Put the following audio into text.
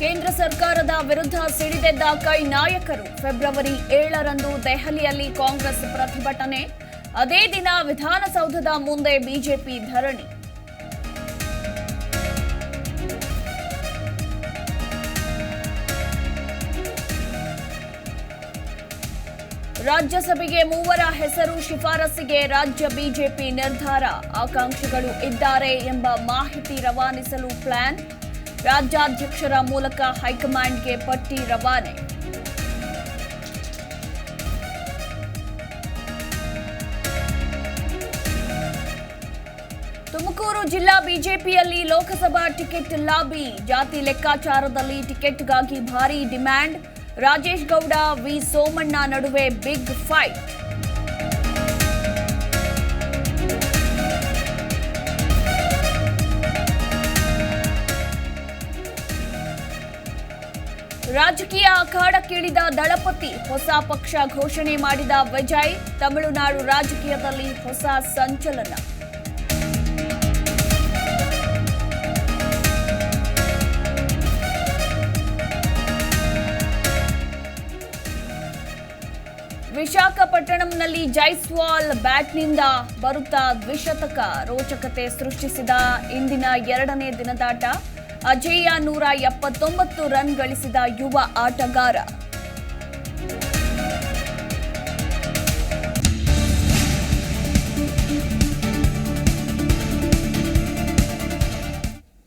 ಕೇಂದ್ರ ಸರ್ಕಾರದ ವಿರುದ್ಧ ಸಿಡಿದೆದ್ದ ಕೈ ನಾಯಕರು. ಫೆಬ್ರವರಿ ಏಳರಂದು ದೆಹಲಿಯಲ್ಲಿ ಕಾಂಗ್ರೆಸ್ ಪ್ರತಿಭಟನೆ. ಅದೇ ದಿನ ವಿಧಾನಸೌಧದ ಮುಂದೆ ಬಿಜೆಪಿ ಧರಣಿ. ರಾಜ್ಯಸಭೆಗೆ ಮೂವರ ಹೆಸರು ಶಿಫಾರಸಿಗೆ ರಾಜ್ಯ ಬಿಜೆಪಿ ನಿರ್ಧಾರ. ಆಕಾಂಕ್ಷಿಗಳು ಇದ್ದಾರೆ ಎಂಬ ಮಾಹಿತಿ ರವಾನಿಸಲು ಪ್ಲಾನ್. ರಾಜ್ಯಾಧ್ಯಕ್ಷರ ಮೂಲಕ ಹೈಕಮಾಂಡ್ಗೆ ಪಟ್ಟಿ ರವಾನೆ. ತುಮಕೂರು ಜಿಲ್ಲಾ ಬಿಜೆಪಿಯಲ್ಲಿ ಲೋಕಸಭಾ ಟಿಕೆಟ್ ಲಾಬಿ. ಜಾತಿ ಲೆಕ್ಕಾಚಾರದಲ್ಲಿ ಟಿಕೆಟ್ಗಾಗಿ ಭಾರೀ ಡಿಮ್ಯಾಂಡ್. ರಾಜೇಶ್ ಗೌಡ ವಿ ಸೋಮಣ್ಣ ನಡುವೆ ಬಿಗ್ ಫೈಟ್. ರಾಜಕೀಯ ಅಖಾಡಕ್ಕಿಳಿದ ದಳಪತಿ, ಹೊಸ ಪಕ್ಷ ಘೋಷಣೆ ಮಾಡಿದ ವಿಜಯ್, ತಮಿಳುನಾಡು ರಾಜಕೀಯದಲ್ಲಿ ಹೊಸ ಸಂಚಲನ. ವಿಶಾಖಪಟ್ಟಣಂನಲ್ಲಿ ಜೈಸ್ವಾಲ್ ಬ್ಯಾಟ್ನಿಂದ ಬರುತ್ತಾ ದ್ವಿಶತಕ ರೋಚಕತೆ ಸೃಷ್ಟಿಸಿದ ಇಂದಿನ ಎರಡನೇ ದಿನದಾಟ. ಅಜೇಯ ನೂರ ಎಪ್ಪತ್ತೊಂಬತ್ತು ರನ್ ಗಳಿಸಿದ ಯುವ ಆಟಗಾರ.